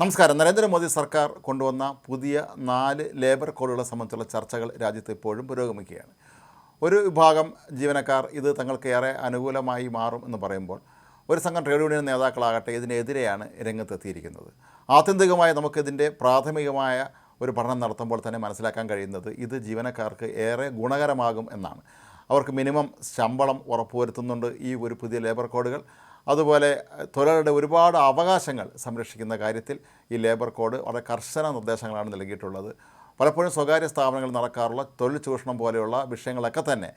നമസ്കാരം. നരേന്ദ്രമോദി സർക്കാർ കൊണ്ടുവന്ന പുതിയ നാല് ലേബർ കോഡുകളെ സംബന്ധിച്ചുള്ള ചർച്ചകൾ രാജ്യത്ത് ഇപ്പോഴും പുരോഗമിക്കുകയാണ്. ഒരു വിഭാഗം ജീവനക്കാർ ഇത് തങ്ങൾക്ക് ഏറെ അനുകൂലമായി മാറും എന്ന് പറയുമ്പോൾ ഒരു സംഘം ട്രേഡ് യൂണിയൻ നേതാക്കളാകട്ടെ ഇതിനെതിരെയാണ് രംഗത്തെത്തിയിരിക്കുന്നത്. ആത്യന്തികമായി നമുക്കിതിന്റെ പ്രാഥമികമായ ഒരു പഠനം നടത്തുമ്പോൾ തന്നെ മനസ്സിലാക്കാൻ കഴിയുന്നത് ഇത് ജീവനക്കാർക്ക് ഏറെ ഗുണകരമാകും എന്നാണ്. അവർക്ക് മിനിമം ശമ്പളം ഉറപ്പുവരുത്തുന്നുണ്ട് ഈ ഒരു പുതിയ ലേബർ കോഡുകൾ. അതുപോലെ തൊഴിലാളിയുടെ ഒരുപാട് അവകാശങ്ങൾ സംരക്ഷിക്കുന്ന കാര്യത്തിൽ ഈ ലേബർ കോഡ് വളരെ കർശന നിർദ്ദേശങ്ങളാണ് നൽകിയിട്ടുള്ളത്. പലപ്പോഴും സ്വകാര്യ സ്ഥാപനങ്ങളിൽ നടക്കാറുള്ള തൊഴിൽ ചൂഷണം പോലെയുള്ള വിഷയങ്ങളൊക്കെ തന്നെ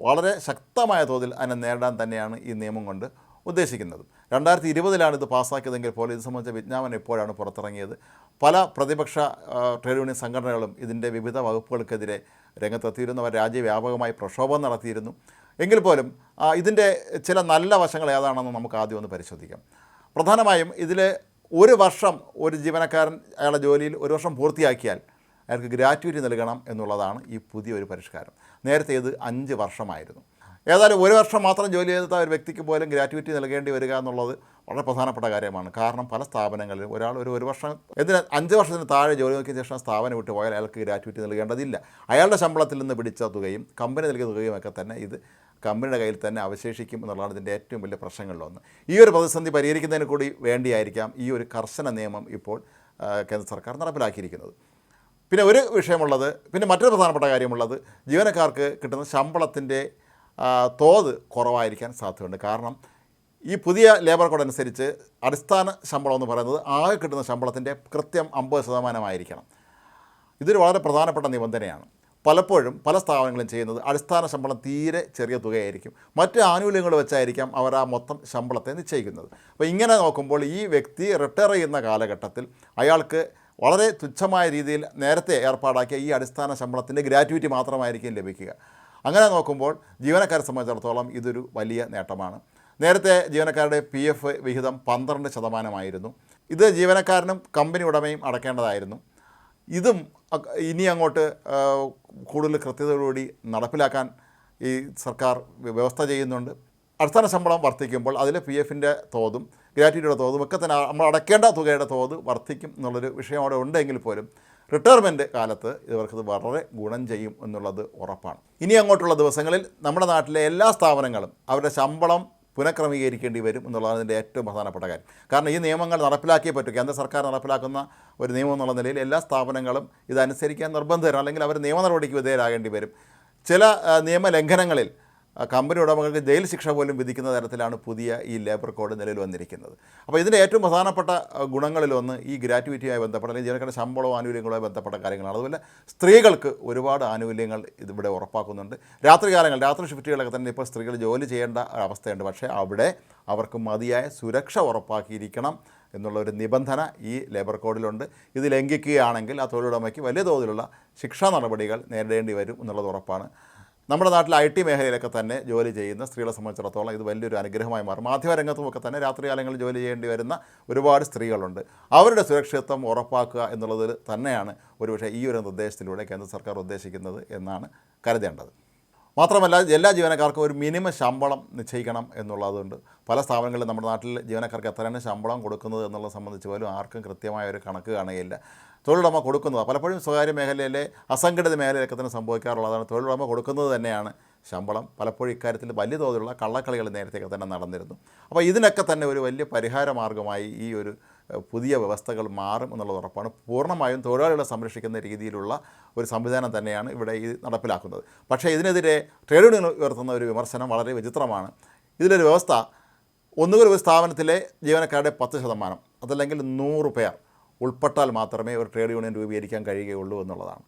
വളരെ ശക്തമായ തോതിൽ അതിനെ നേരിടാൻ തന്നെയാണ് ഈ നിയമം കൊണ്ട് ഉദ്ദേശിക്കുന്നത്. രണ്ടായിരത്തി ഇരുപതിലാണ് ഇത് പാസ്സാക്കിയതെങ്കിൽ പോലും ഇത് സംബന്ധിച്ച വിജ്ഞാപനം ഇപ്പോഴാണ് പുറത്തിറങ്ങിയത്. പല പ്രതിപക്ഷ ട്രേഡ് യൂണിയൻ സംഘടനകളും ഇതിന്റെ വിവിധ വകുപ്പുകൾക്കെതിരെ രംഗത്തെത്തിയിരുന്നു. അവർ രാജ്യവ്യാപകമായി പ്രക്ഷോഭം നടത്തിയിരുന്നു. എങ്കിൽ പോലും ഇതിന്റെ ചില നല്ല വശങ്ങൾ ഏതാണെന്ന് നമുക്ക് ആദ്യം ഒന്ന് പരിശോധിക്കാം. പ്രധാനമായും ഇതിൽ ഒരു വർഷം ഒരു ജീവനക്കാരൻ അയാളുടെ ജോലിയിൽ ഒരു വർഷം പൂർത്തിയാക്കിയാൽ അയാൾക്ക് ഗ്രാറ്റുവിറ്റി നൽകണം എന്നുള്ളതാണ് ഈ പുതിയൊരു പരിഷ്കാരം. നേരത്തെ ഇത് അഞ്ച് വർഷമായിരുന്നു. ഏതായാലും ഒരു വർഷം മാത്രം ജോലി ചെയ്ത ഒരു വ്യക്തിക്ക് പോലും ഗ്രാറ്റുവിറ്റി നൽകേണ്ടി വരിക എന്നുള്ളത് വളരെ പ്രധാനപ്പെട്ട കാര്യമാണ്. കാരണം പല സ്ഥാപനങ്ങളിലും ഒരാൾ ഒരു ഒരു വർഷം എന്തിന് അഞ്ച് വർഷത്തിന് താഴെ ജോലി നോക്കിയ ശേഷം സ്ഥാപനം വിട്ട് പോയാൽ അയാൾക്ക് ഗ്രാറ്റുവിറ്റി നൽകേണ്ടതില്ല. അയാളുടെ ശമ്പളത്തിൽ നിന്ന് പിടിച്ച തുകയും കമ്പനി നൽകിയ തുകയും ഒക്കെ തന്നെ ഇത് കമ്പനിയുടെ കയ്യിൽ തന്നെ അവശേഷിക്കും എന്നുള്ളതാണ് ഇതിന്റെ ഏറ്റവും വലിയ പ്രശ്നങ്ങളിലൊന്ന് ഈ ഒരു പ്രതിസന്ധി പരിഹരിക്കുന്നതിന് കൂടി വേണ്ടിയായിരിക്കാം ഈ ഒരു കർശന നിയമം ഇപ്പോൾ കേന്ദ്ര സർക്കാർ നടപ്പിലാക്കിയിരിക്കുന്നത്. പിന്നെ ഒരു വിഷയമുള്ളത് പിന്നെ മറ്റൊരു പ്രധാനപ്പെട്ട കാര്യമുള്ളത് ജീവനക്കാർക്ക് കിട്ടുന്ന ശമ്പളത്തിന്റെ തോത് കുറവായിരിക്കാൻ സാധ്യതയുണ്ട്. കാരണം ഈ പുതിയ ലേബർ കോഡ് അനുസരിച്ച് അടിസ്ഥാന ശമ്പളം എന്ന് പറയുന്നത് ആകെ കിട്ടുന്ന ശമ്പളത്തിന്റെ കൃത്യം അമ്പത് ശതമാനമായിരിക്കണം. ഇതൊരു വളരെ പ്രധാനപ്പെട്ട നിബന്ധനയാണ്. പലപ്പോഴും പല സ്ഥാപനങ്ങളും ചെയ്യുന്നത് അടിസ്ഥാന ശമ്പളം തീരെ ചെറിയ തുകയായിരിക്കും. മറ്റ് ആനുകൂല്യങ്ങൾ വെച്ചായിരിക്കാം അവർ ആ മൊത്തം ശമ്പളത്തെ നിശ്ചയിക്കുന്നത്. അപ്പോൾ ഇങ്ങനെ നോക്കുമ്പോൾ ഈ വ്യക്തി റിട്ടയർ ചെയ്യുന്ന കാലഘട്ടത്തിൽ അയാൾക്ക് വളരെ തുച്ഛമായ രീതിയിൽ നേരത്തെ ഏർപ്പാടാക്കിയ ഈ അടിസ്ഥാന ശമ്പളത്തിന്റെ ഗ്രാറ്റുവിറ്റി മാത്രമായിരിക്കും ലഭിക്കുക. അങ്ങനെ നോക്കുമ്പോൾ ജീവനക്കാരെ സംബന്ധിച്ചിടത്തോളം ഇതൊരു വലിയ നേട്ടമാണ്. നേരത്തെ ജീവനക്കാരുടെ പി എഫ് വിഹിതം പന്ത്രണ്ട് ശതമാനമായിരുന്നു. ഇത് ജീവനക്കാരനും കമ്പനി ഉടമയും അടക്കേണ്ടതായിരുന്നു. ഇതും ഇനി അങ്ങോട്ട് കൂടുതൽ കൃത്യതയോടുകൂടി നടപ്പിലാക്കാൻ ഈ സർക്കാർ വ്യവസ്ഥ ചെയ്യുന്നുണ്ട്. അടിസ്ഥാന ശമ്പളം വർദ്ധിക്കുമ്പോൾ അതിൽ പി എഫിന്റെ തോതും ഗ്രാറ്റിറ്റിയുടെ തോതും ഒക്കെ തന്നെ നമ്മൾ അടക്കേണ്ട തുകയുടെ തോത് വർദ്ധിക്കും എന്നുള്ളൊരു വിഷയം അവിടെ ഉണ്ടെങ്കിൽ പോലും റിട്ടയർമെന്റ് കാലത്ത് ഇവർക്കത് വളരെ ഗുണം ചെയ്യും എന്നുള്ളത് ഉറപ്പാണ്. ഇനി അങ്ങോട്ടുള്ള ദിവസങ്ങളിൽ നമ്മുടെ നാട്ടിലെ എല്ലാ സ്ഥാപനങ്ങളും അവരുടെ ശമ്പളം പുനഃക്രമീകരിക്കേണ്ടി വരും എന്നുള്ളതാണ് ഇതിന്റെ ഏറ്റവും പ്രധാനപ്പെട്ട കാര്യം. കാരണം ഈ നിയമങ്ങൾ നടപ്പിലാക്കിയേ പറ്റൂ. കേന്ദ്ര സർക്കാർ നടപ്പിലാക്കുന്ന ഒരു നിയമം എന്നുള്ള നിലയിൽ എല്ലാ സ്ഥാപനങ്ങളും ഇതനുസരിക്കാൻ നിർബന്ധിതരും അല്ലെങ്കിൽ അവർ നിയമ നടപടിക്ക് വിധേയരാകേണ്ടി വരും. ചില നിയമലംഘനങ്ങളിൽ കമ്പനി ഉടമകൾക്ക് ജയിൽ ശിക്ഷ പോലും വിധിക്കുന്ന തരത്തിലാണ് പുതിയ ഈ ലേബർ കോഡ് നിലവിൽ വന്നിരിക്കുന്നത്. അപ്പോൾ ഇതിന്റെ ഏറ്റവും പ്രധാനപ്പെട്ട ഗുണങ്ങളിലൊന്ന് ഈ ഗ്രാറ്റുവിറ്റിയുമായി ബന്ധപ്പെട്ട അല്ലെങ്കിൽ ജീവനക്കാരുടെ ശമ്പളവും ആനുകൂല്യങ്ങളുമായി ബന്ധപ്പെട്ട കാര്യങ്ങളാണ്. അതുപോലെ സ്ത്രീകൾക്ക് ഒരുപാട് ആനുകൂല്യങ്ങൾ ഇതിവിടെ ഉറപ്പാക്കുന്നുണ്ട്. രാത്രികാലങ്ങൾ രാത്രി ഷിഫ്റ്റുകളൊക്കെ തന്നെ ഇപ്പോൾ സ്ത്രീകൾ ജോലി ചെയ്യേണ്ട അവസ്ഥയുണ്ട്. പക്ഷേ അവിടെ അവർക്ക് മതിയായ സുരക്ഷ ഉറപ്പാക്കിയിരിക്കണം എന്നുള്ള ഒരു നിബന്ധന ഈ ലേബർ കോഡിലുണ്ട്. ഇത് ലംഘിക്കുകയാണെങ്കിൽ ആ തൊഴിലുടമയ്ക്ക് വലിയ തോതിലുള്ള ശിക്ഷാ നടപടികൾ നേരിടേണ്ടി വരും എന്നുള്ളത് ഉറപ്പാണ്. നമ്മുടെ നാട്ടിൽ ഐ ടി മേഖലയിലൊക്കെ തന്നെ ജോലി ചെയ്യുന്ന സ്ത്രീകളെ സംബന്ധിച്ചിടത്തോളം ഇത് വലിയൊരു അനുഗ്രഹമായി മാറും. മാധ്യമരംഗത്തുമൊക്കെ തന്നെ രാത്രികാലങ്ങളിൽ ജോലി ചെയ്യേണ്ടി വരുന്ന ഒരുപാട് സ്ത്രീകളുണ്ട്. അവരുടെ സുരക്ഷിതത്വം ഉറപ്പാക്കുക എന്നുള്ളതിൽ തന്നെയാണ് ഒരുപക്ഷെ ഈ ഒരു നിർദ്ദേശത്തിലൂടെ കേന്ദ്ര സർക്കാർ ഉദ്ദേശിക്കുന്നത് എന്നാണ് കരുതേണ്ടത്. മാത്രമല്ല എല്ലാ ജീവനക്കാർക്കും ഒരു മിനിമം ശമ്പളം നിശ്ചയിക്കണം എന്നുള്ളതുണ്ട്. പല സ്ഥാപനങ്ങളിലും നമ്മുടെ നാട്ടിൽ ജീവനക്കാർക്ക് എത്രയാണ് ശമ്പളം കൊടുക്കുന്നത് എന്നുള്ളത് സംബന്ധിച്ച് പോലും ആർക്കും കൃത്യമായ ഒരു കണക്ക് കാണുകയില്ല. തൊഴിലുടമ കൊടുക്കുന്നത് പലപ്പോഴും സ്വകാര്യ മേഖലയിലെ അസംഘടിത മേഖലയിലൊക്കെ തന്നെ സംഭവിക്കാറുള്ളതാണ്. തൊഴിലുടമ കൊടുക്കുന്നത് തന്നെയാണ് ശമ്പളം. പലപ്പോഴും ഇക്കാര്യത്തിൽ വലിയ തോതിലുള്ള കള്ളക്കളികൾ നേരത്തെയൊക്കെ തന്നെ നടന്നിരുന്നു. അപ്പോൾ ഇതിനൊക്കെ തന്നെ ഒരു വലിയ പരിഹാര മാർഗമായി ഈ ഒരു പുതിയ വ്യവസ്ഥകൾ മാറും എന്നുള്ളത് ഉറപ്പാണ്. പൂർണമായും തൊഴിലാളികളെ സംരക്ഷിക്കുന്ന രീതിയിലുള്ള ഒരു സംവിധാനം തന്നെയാണ് ഇവിടെ ഈ നടപ്പിലാക്കുന്നത്. പക്ഷേ ഇതിനെതിരെ ട്രേഡ് യൂണിയൻ ഉയർത്തുന്ന ഒരു വിമർശനം വളരെ വിചിത്രമാണ്. ഇതിലൊരു വ്യവസ്ഥ ഒന്നുകിൽ ഒരു സ്ഥാപനത്തിലെ ജീവനക്കാരുടെ പത്ത് ശതമാനം അതല്ലെങ്കിൽ നൂറ് പേർ ഉൾപ്പെട്ടാൽ മാത്രമേ ഒരു ട്രേഡ് യൂണിയൻ രൂപീകരിക്കാൻ കഴിയുകയുള്ളൂ എന്നുള്ളതാണ്.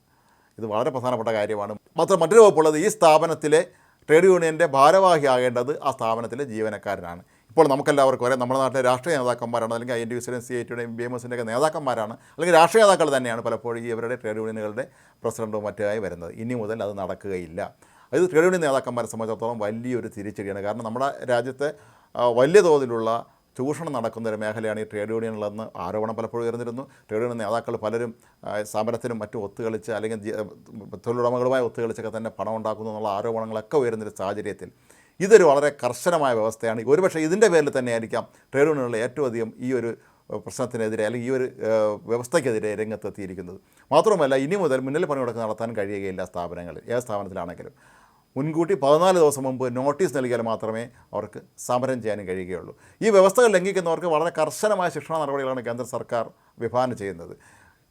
ഇത് വളരെ പ്രധാനപ്പെട്ട കാര്യമാണ്. മാത്രം മറ്റൊരു വകുപ്പുള്ളത് ഈ സ്ഥാപനത്തിലെ ട്രേഡ് യൂണിയന്റെ ഭാരവാഹിയാകേണ്ടത് ആ സ്ഥാപനത്തിലെ ജീവനക്കാരനാണ്. ഇപ്പോൾ നമുക്കെല്ലാവർക്കും അറിയാം നമ്മുടെ നാട്ടിലെ രാഷ്ട്രീയ നേതാക്കന്മാരാണ് അല്ലെങ്കിൽ ഐ എൻ സിയുടെയും സി ഐ ബി എം എസിന്റെ ഒക്കെ നേതാക്കന്മാരാണ് അല്ലെങ്കിൽ രാഷ്ട്രീയ നേതാക്കൾ തന്നെയാണ് പലപ്പോഴും ഇവരുടെ ട്രേഡ് യൂണിയനുകളുടെ പ്രസിഡന്റും മറ്റായി വരുന്നത്. ഇനി മുതൽ അത് നടക്കുകയില്ല. അത് ട്രേഡ് യൂണിയൻ നേതാക്കന്മാരെ സംബന്ധിച്ചിടത്തോളം വലിയൊരു തിരിച്ചടിയാണ്. കാരണം നമ്മുടെ രാജ്യത്തെ വലിയ തോതിലുള്ള ചൂഷണം നടക്കുന്ന ഒരു മേഖലയാണ് ഈ ട്രേഡ് യൂണിയനുകളെന്ന് ആരോപണം പലപ്പോഴും ഉയർന്നിരുന്നു. ട്രേഡ് യൂണിയൻ നേതാക്കൾ പലരും സമരത്തിനും മറ്റും ഒത്തുകളിച്ച് അല്ലെങ്കിൽ തൊഴിലുടമകളുമായി ഒത്തുകളിച്ചൊക്കെ തന്നെ പണം ഉണ്ടാക്കുന്നു എന്നുള്ള ആരോപണങ്ങളൊക്കെ ഉയർന്നൊരു സാഹചര്യത്തിൽ ഇതൊരു വളരെ കർശനമായ വ്യവസ്ഥയാണ്. ഒരുപക്ഷെ ഇതിന്റെ പേരിൽ തന്നെയായിരിക്കാം ട്രേഡ് യൂണിയനുകൾ ഏറ്റവും അധികം ഈ ഒരു പ്രശ്നത്തിനെതിരെ അല്ലെങ്കിൽ ഈ ഒരു വ്യവസ്ഥയ്ക്കെതിരെ രംഗത്തെത്തിയിരിക്കുന്നത്. മാത്രമല്ല ഇനി മുതൽ മുന്നിൽ പണി മുടക്ക് നടത്താൻ കഴിയുകയില്ല സ്ഥാപനങ്ങൾ ഏത് സ്ഥാപനത്തിലാണെങ്കിലും. മുൻകൂട്ടി പതിനാല് ദിവസം മുമ്പ് നോട്ടീസ് നൽകിയാൽ മാത്രമേ അവർക്ക് സമരം ചെയ്യാനും കഴിയുകയുള്ളൂ. ഈ വ്യവസ്ഥകൾ ലംഘിക്കുന്നവർക്ക് വളരെ കർശനമായ ശിക്ഷണ നടപടികളാണ് കേന്ദ്ര സർക്കാർ വിഭാവനം ചെയ്യുന്നത്.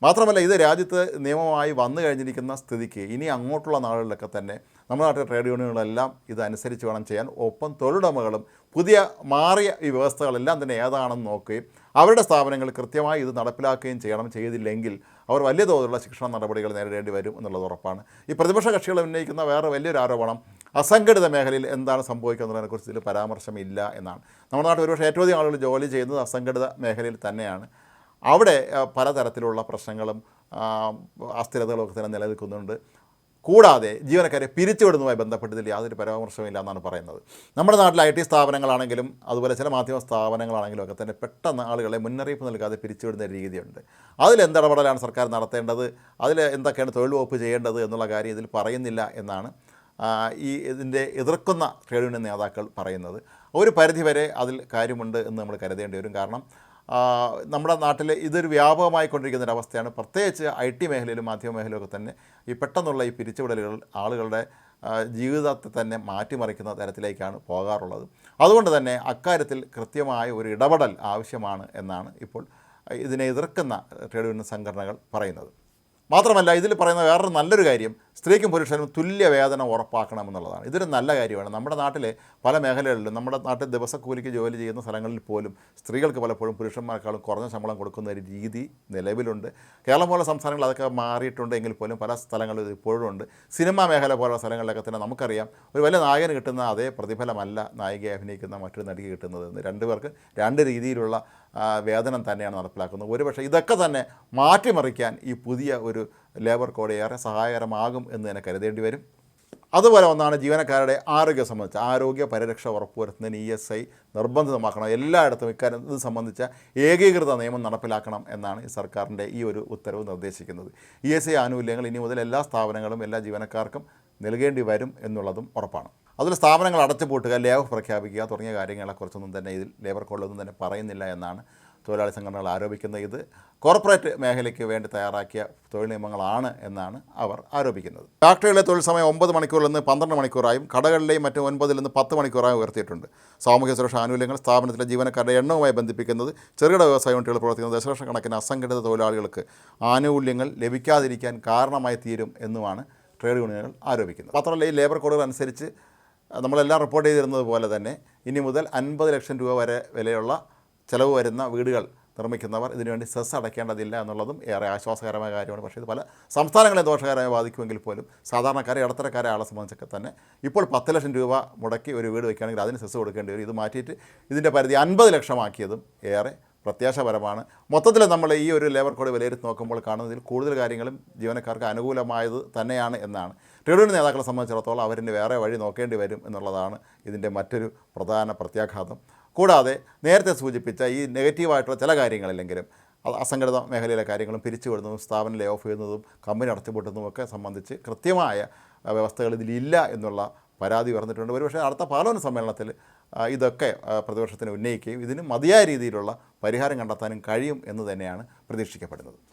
മാത്രമല്ല ഇത് രാജ്യത്ത് നിയമമായി വന്നു കഴിഞ്ഞിരിക്കുന്ന സ്ഥിതിക്ക് ഇനി അങ്ങോട്ടുള്ള നാളുകളിലൊക്കെ തന്നെ നമ്മുടെ നാട്ടിലെ ട്രേഡ് യൂണിയനുകളെല്ലാം ഇതനുസരിച്ച് വേണം ചെയ്യാൻ. ഒപ്പം തൊഴിലുടമകളും പുതിയ മാറിയ ഈ വ്യവസ്ഥകളെല്ലാം തന്നെ ഏതാണെന്ന് നോക്കുകയും അവരുടെ സ്ഥാപനങ്ങൾ കൃത്യമായി ഇത് നടപ്പിലാക്കുകയും ചെയ്യണം ചെയ്തില്ലെങ്കിൽ അവർ വലിയ തോതിലുള്ള ശിക്ഷണ നടപടികൾ നേരിടേണ്ടി വരും എന്നുള്ളത് ഉറപ്പാണ്. ഈ പ്രതിപക്ഷ കക്ഷികൾ ഉന്നയിക്കുന്ന വേറെ വലിയൊരു ആരോപണം അസംഘടിത മേഖലയിൽ എന്താണ് സംഭവിക്കുന്നതിനെക്കുറിച്ച് ഇതിൽ പരാമർശമില്ല എന്നാണ്. നമ്മുടെ നാട്ടിൽ ഒരുപക്ഷെ ഏറ്റവും അധികം ആളുകൾ ജോലി ചെയ്യുന്നത് അസംഘടിത മേഖലയിൽ തന്നെയാണ്. അവിടെ പലതരത്തിലുള്ള പ്രശ്നങ്ങളും അസ്ഥിരതകളൊക്കെ തന്നെ നിലനിൽക്കുന്നുണ്ട്. കൂടാതെ ജീവനക്കാരെ പിരിച്ചുവിടുന്നതുമായി ബന്ധപ്പെട്ടതിൽ യാതൊരു പരാമർശമില്ല എന്നാണ് പറയുന്നത്. നമ്മുടെ നാട്ടിൽ ഐ ടി സ്ഥാപനങ്ങളാണെങ്കിലും അതുപോലെ ചില മാധ്യമ സ്ഥാപനങ്ങളാണെങ്കിലും ഒക്കെ തന്നെ പെട്ടെന്ന് ആളുകളെ മുന്നറിയിപ്പ് നൽകാതെ പിരിച്ചുവിടുന്ന രീതിയുണ്ട്. അതിൽ എന്തിടപെടലാണ് സർക്കാർ നടത്തേണ്ടത്? അതിൽ എന്തൊക്കെയാണ് തൊഴിൽ വകുപ്പ് ചെയ്യേണ്ടത് എന്നുള്ള കാര്യം ഇതിൽ പറയുന്നില്ല എന്നാണ് ഈ ഇതിന്റെ എതിർക്കുന്ന ട്രേഡ് യൂണിയൻ നേതാക്കൾ പറയുന്നത്. ഒരു പരിധിവരെ അതിൽ കാര്യമുണ്ട് എന്ന് നമ്മൾ കരുതേണ്ടി വരും. കാരണം നമ്മുടെ നാട്ടിൽ ഇതൊരു വ്യാപകമായി കൊണ്ടിരിക്കുന്ന ഒരു അവസ്ഥയാണ്. പ്രത്യേകിച്ച് ഐ ടി മേഖലയിലും മാധ്യമ മേഖലയിലും ഒക്കെ തന്നെ ഈ പെട്ടെന്നുള്ള ഈ പിരിച്ചുവിടലുകൾ ആളുകളുടെ ജീവിതത്തെ തന്നെ മാറ്റിമറിക്കുന്ന തരത്തിലേക്കാണ് പോകാറുള്ളത്. അതുകൊണ്ട് തന്നെ അക്കാര്യത്തിൽ കൃത്യമായ ഒരു ഇടപെടൽ ആവശ്യമാണ് എന്നാണ് ഇപ്പോൾ ഇതിനെ എതിർക്കുന്ന ട്രേഡ് യൂണിയൻ സംഘടനകൾ പറയുന്നത്. മാത്രമല്ല ഇതിൽ പറയുന്ന വേറൊരു നല്ലൊരു കാര്യം സ്ത്രീക്കും പുരുഷനും തുല്യ വേതനം ഉറപ്പാക്കണമെന്നുള്ളതാണ് ഇതൊരു നല്ല കാര്യമാണ്. നമ്മുടെ നാട്ടിലെ പല മേഖലകളിലും നമ്മുടെ നാട്ടിൽ ദിവസക്കൂലിക്ക് ജോലി ചെയ്യുന്ന സ്ഥലങ്ങളിൽ പോലും സ്ത്രീകൾക്ക് പലപ്പോഴും പുരുഷന്മാരെക്കാളും കുറഞ്ഞ ശമ്പളം കൊടുക്കുന്ന ഒരു രീതി നിലവിലുണ്ട്. കേരളം പോലെ സംസ്ഥാനങ്ങൾ അതൊക്കെ മാറിയിട്ടുണ്ട് എങ്കിൽ പോലും പല സ്ഥലങ്ങളിൽ ഇപ്പോഴും ഉണ്ട്. സിനിമാ മേഖല പോലുള്ള സ്ഥലങ്ങളിലൊക്കെ തന്നെ നമുക്കറിയാം ഒരു വലിയ നായകന് കിട്ടുന്ന അതേ പ്രതിഫലമല്ല നായികയെ അഭിനയിക്കുന്ന മറ്റൊരു നടിക്ക് കിട്ടുന്നത് രണ്ടുപേർക്ക് രണ്ട് രീതിയിലുള്ള വേതനം തന്നെയാണ് നടപ്പിലാക്കുന്നത്. ഒരുപക്ഷെ ഇതൊക്കെ തന്നെ മാറ്റിമറിക്കാൻ ഈ പുതിയ ഒരു ലേബർ കോഡ് ഏറെ സഹായകരമാകും എന്ന് തന്നെ കരുതേണ്ടി വരും. അതുപോലെ ഒന്നാണ് ജീവനക്കാരുടെ ആരോഗ്യം സംബന്ധിച്ച്. ആരോഗ്യ പരിരക്ഷ ഉറപ്പുവരുത്തുന്നതിന് ഇ എസ് ഐ നിർബന്ധിതമാക്കണം. എല്ലായിടത്തും ഇക്കാര്യം ഇത് സംബന്ധിച്ച ഏകീകൃത നിയമം നടപ്പിലാക്കണം എന്നാണ് ഈ സർക്കാരിന്റെ ഈ ഒരു ഉത്തരവ് നിർദ്ദേശിക്കുന്നത്. ഇ എസ് ഐ ആനുകൂല്യങ്ങൾ ഇനി മുതൽ എല്ലാ സ്ഥാപനങ്ങളും എല്ലാ ജീവനക്കാർക്കും നൽകേണ്ടി വരും എന്നുള്ളതും ഉറപ്പാണ്. അതിൽ സ്ഥാപനങ്ങൾ അടച്ചുപൂട്ടുക ലേ ഓഫ് പ്രഖ്യാപിക്കുക തുടങ്ങിയ കാര്യങ്ങളെക്കുറിച്ചൊന്നും തന്നെ ഇതിൽ ലേബർ കോഡിലൊന്നും തന്നെ പറയുന്നില്ല എന്നാണ് തൊഴിലാളി സംഘടനകൾ ആരോപിക്കുന്നത്. ഇത് കോർപ്പറേറ്റ് മേഖലയ്ക്ക് വേണ്ടി തയ്യാറാക്കിയ തൊഴിൽ നിയമങ്ങളാണ് എന്നാണ് അവർ ആരോപിക്കുന്നത്. ഫാക്ടറികളിലെ തൊഴിൽ സമയം ഒമ്പത് മണിക്കൂറിൽ നിന്ന് പന്ത്രണ്ട് മണിക്കൂറായും കടകളിലെയും മറ്റും ഒൻപതിൽ നിന്ന് പത്ത് മണിക്കൂറായും ഉയർത്തിയിട്ടുണ്ട്. സാമൂഹ്യ സുരക്ഷാ ആനുകൂല്യങ്ങൾ സ്ഥാപനത്തിലെ ജീവനക്കാരുടെ എണ്ണവുമായി ബന്ധിപ്പിക്കുന്നത് ചെറുകിട വ്യവസായ യൂണിറ്റുകൾ പ്രവർത്തിക്കുന്ന ദശലക്ഷക്കണക്കിന് അസംഘടിത തൊഴിലാളികൾക്ക് ആനുകൂല്യങ്ങൾ ലഭിക്കാതിരിക്കാൻ കാരണമായി തീരും എന്നുമാണ് ട്രേഡ് യൂണിയനുകൾ ആരോപിക്കുന്നത്. മാത്രമല്ല ഈ ലേബർ കോഡുകൾ അനുസരിച്ച് നമ്മളെല്ലാം റിപ്പോർട്ട് ചെയ്തിരുന്നത് പോലെ തന്നെ ഇനി മുതൽ അൻപത് ലക്ഷം രൂപ വരെ വിലയുള്ള ചിലവ് വരുന്ന വീടുകൾ നിർമ്മിക്കുന്നവർ ഇതിനുവേണ്ടി സെസ് അടയ്ക്കേണ്ടതില്ല എന്നുള്ളതും ഏറെ ആശ്വാസകരമായ കാര്യമാണ്. പക്ഷേ ഇത് പല സംസ്ഥാനങ്ങളെ ദോഷകരമായി ബാധിക്കുമെങ്കിൽ പോലും സാധാരണക്കാരെ ഇടത്തരക്കാരെ ആളെ സംബന്ധിച്ചൊക്കെ തന്നെ ഇപ്പോൾ പത്ത് ലക്ഷം രൂപ മുടക്കി ഒരു വീട് വയ്ക്കുകയാണെങ്കിൽ അതിന് സെസ് കൊടുക്കേണ്ടി വരും. ഇത് മാറ്റിയിട്ട് ഇതിന്റെ പരിധി അൻപത് ലക്ഷമാക്കിയതും ഏറെ പ്രത്യാശപരമാണ്. മൊത്തത്തിൽ നമ്മൾ ഈ ഒരു ലേബർ കോഡ് വിലയിരുത്തി നോക്കുമ്പോൾ കാണുന്നതിൽ കൂടുതൽ കാര്യങ്ങളും ജീവനക്കാർക്ക് അനുകൂലമായത് തന്നെയാണ് എന്നാണ്. ട്രേഡ് യൂണിയൻ നേതാക്കളെ സംബന്ധിച്ചിടത്തോളം അവരിന് വേറെ വഴി നോക്കേണ്ടി വരും എന്നുള്ളതാണ് ഇതിന്റെ മറ്റൊരു പ്രധാന പ്രത്യാഘാതം. കൂടാതെ നേരത്തെ സൂചിപ്പിച്ച ഈ നെഗറ്റീവായിട്ടുള്ള ചില കാര്യങ്ങളിലെങ്കിലും അത് അസംഘടിത മേഖലയിലെ കാര്യങ്ങളും പിരിച്ചുവിടുന്നതും സ്ഥാപനം ലേ ഓഫ് ചെയ്യുന്നതും കമ്പനി അടച്ചുപൂട്ടുന്നതും ഒക്കെ സംബന്ധിച്ച് കൃത്യമായ വ്യവസ്ഥകൾ ഇതിലില്ല എന്നുള്ള പരാതി ഉയർന്നിട്ടുണ്ട്. ഒരുപക്ഷെ അടുത്ത പാർലമെന്റ് സമ്മേളനത്തിൽ ഇതൊക്കെ പ്രതിപക്ഷത്തിന് ഉന്നയിക്കുകയും ഇതിന് മതിയായ രീതിയിലുള്ള പരിഹാരം കണ്ടെത്താനും കഴിയും എന്ന് തന്നെയാണ് പ്രതീക്ഷിക്കപ്പെടുന്നത്.